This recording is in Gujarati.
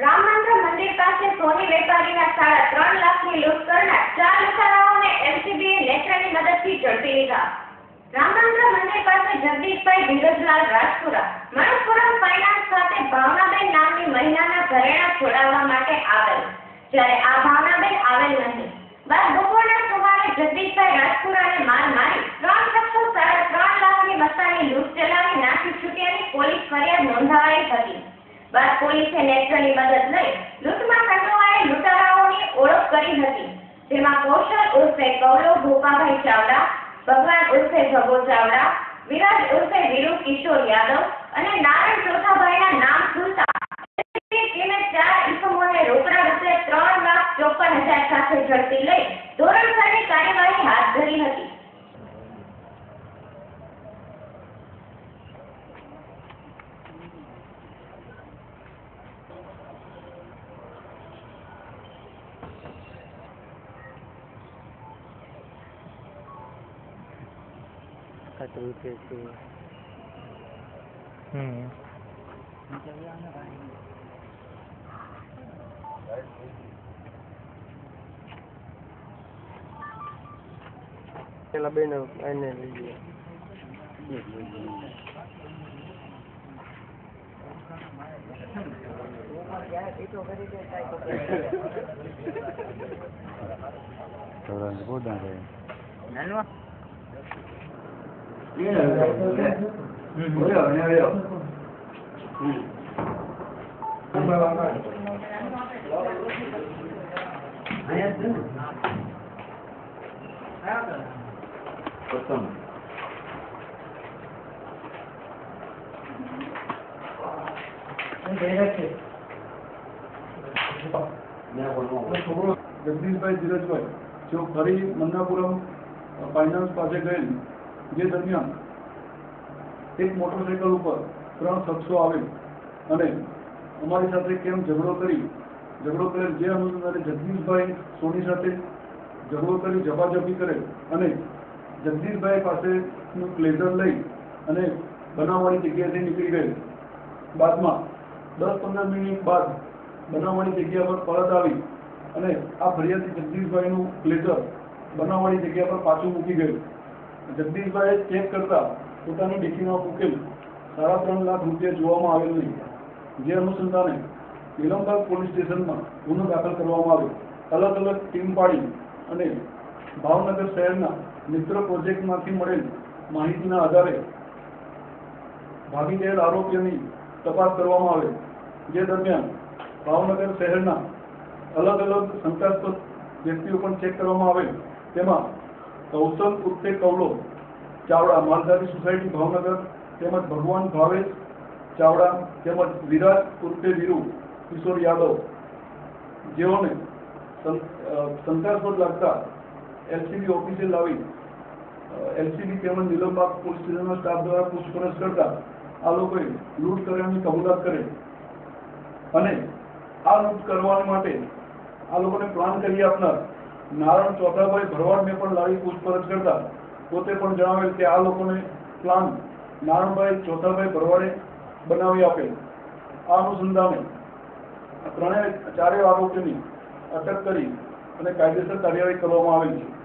રામ મંદિર પાસે સોની વેપારીના સાડા ત્રણ લાખની લૂંટ કરનાર ચાર લુચારાઓને એલસીબીએ નેત્રની મદદથી ઝડપી લીધા. રામ મંદિર પાસે જગદીશભાઈ ધીરજલાલ રાજપુરા, મણપુરમ ફાઇનાન્સ ખાતે ભાવનાબેન નામની મહિલાના ઘરેણા છોડાવવા માટે આવેલ. જ્યારે આ ભાવનાબેન આવેલ નહીં. બાદ બપોરના સુમારે જગદીશભાઈ રાજપુરાને માર મારી ત્રણ શખ્સો સાડા ત્રણ લાખની મસાની લૂંટ ચલાવી નાસી છૂટ્યાની પોલીસ ફરિયાદ નોંધાવાઈ હતી બાદ પોલીસે નેત્રની મદદ લઈ લૂંટમાં સંડોવાયેલ લૂંટારાઓની ઓળખ કરી હતી, જેમાં કૌશલ ઉર્ફે કૌરવ ભોપાભાઈ ચાવડા, ભગવાન ઉર્ફે ભગો ચાવડા, વિરાજ ઉર્ફે વીરુ કિશોર યાદવ અને નારાયણ ચોથાભાઈના નામ ખુલતા ટીમે ચાર ઇસમોને રોકડા રૂપે ત્રણ લાખ ચોપન હજાર સાથે ઝડપી લઈ ધોરણસરની કાર્યવાહી હાથ ધરી હતી. કચરું છે. તે હમ. પેલા બેન એને લઈએ ગોદામ રહે જગદીશભાઈ ધીરજભાઈ જો ફરી મંગાપુરમ ફાઇનાન્સ પાસે ગયેલ. જે દરમિયાન એક મોટરસાઇકલ ઉપર ત્રણ શખ્સો આવે અને અમારી સાથે કેમ ઝઘડો કરી, ઝઘડો કરેલ જે અનુસંધાને જગદીશભાઈ સોની સાથે ઝઘડો કરી જબાજબી કરેલ અને જગદીશભાઈ પાસેનું પ્લેઝર લઈ અને બનાવવાળી જગ્યાએથી નીકળી ગયેલ. બાદમાં દસ પંદર મિનિટ બાદ બનાવવાની જગ્યા પર પરત આવી અને આ ફરિયાદી જગદીશભાઈનું પ્લેઝર બનાવવાની જગ્યા પર પાછું મૂકી ગયું જગદીશભાઈએ ચેક કરતા પોતાની ડિક્કીમાં મૂકેલ સાડા ત્રણ લાખ રૂપિયા જોવામાં આવેલ નહીં. જે અનુસંધાને નિલમબાગ પોલીસ સ્ટેશનમાં ગુનો દાખલ કરવામાં આવ્યો. અલગ અલગ ટીમ પાડી અને ભાવનગર શહેરના મિત્ર પ્રોજેક્ટમાંથી મળેલ માહિતીના આધારે ભાગી ગયેલ આરોપીઓની તપાસ કરવામાં આવે. જે દરમિયાન ભાવનગર શહેરના અલગ અલગ શંકાસ્પદ વ્યક્તિઓ પણ ચેક કરવામાં આવે. તેમાં કૌશલ ઉર્ફે કૌલો ચાવડા માલધારી સોસાયટી ભાવનગર તેમજ ભગવાન ભાવેશ ચાવડા તેમજ વિરાટ ઉર્ફે વીરુ, કિશોર યાદવ. જેઓને શંકાસ્પદ લાગતા એલસીબી ઓફિસે લાવી એલસીબી તેમજ નિલમબાગ પોલીસ સ્ટેશનના સ્ટાફ દ્વારા પૂછપરછ કરતા આ લોકોએ લૂંટ કર્યાની કબૂલાત કરે. અને આ લૂંટ કરવા માટે આ લોકોને પ્લાન કરી આપનાર નારાયણ ચોથાભાઈ ભરવાડને પણ લાવી પૂછપરછ કરતા પોતે પણ જણાવેલ કે આ લોકોને પ્લાન નારણભાઈ ચોથાભાઈ ભરવાડે બનાવી આપેલ. આ અનુસંધાને ત્રણેય ચારેય આરોપીની અટક કરી અને કાયદેસર કાર્યવાહી કરવામાં આવેલ છે.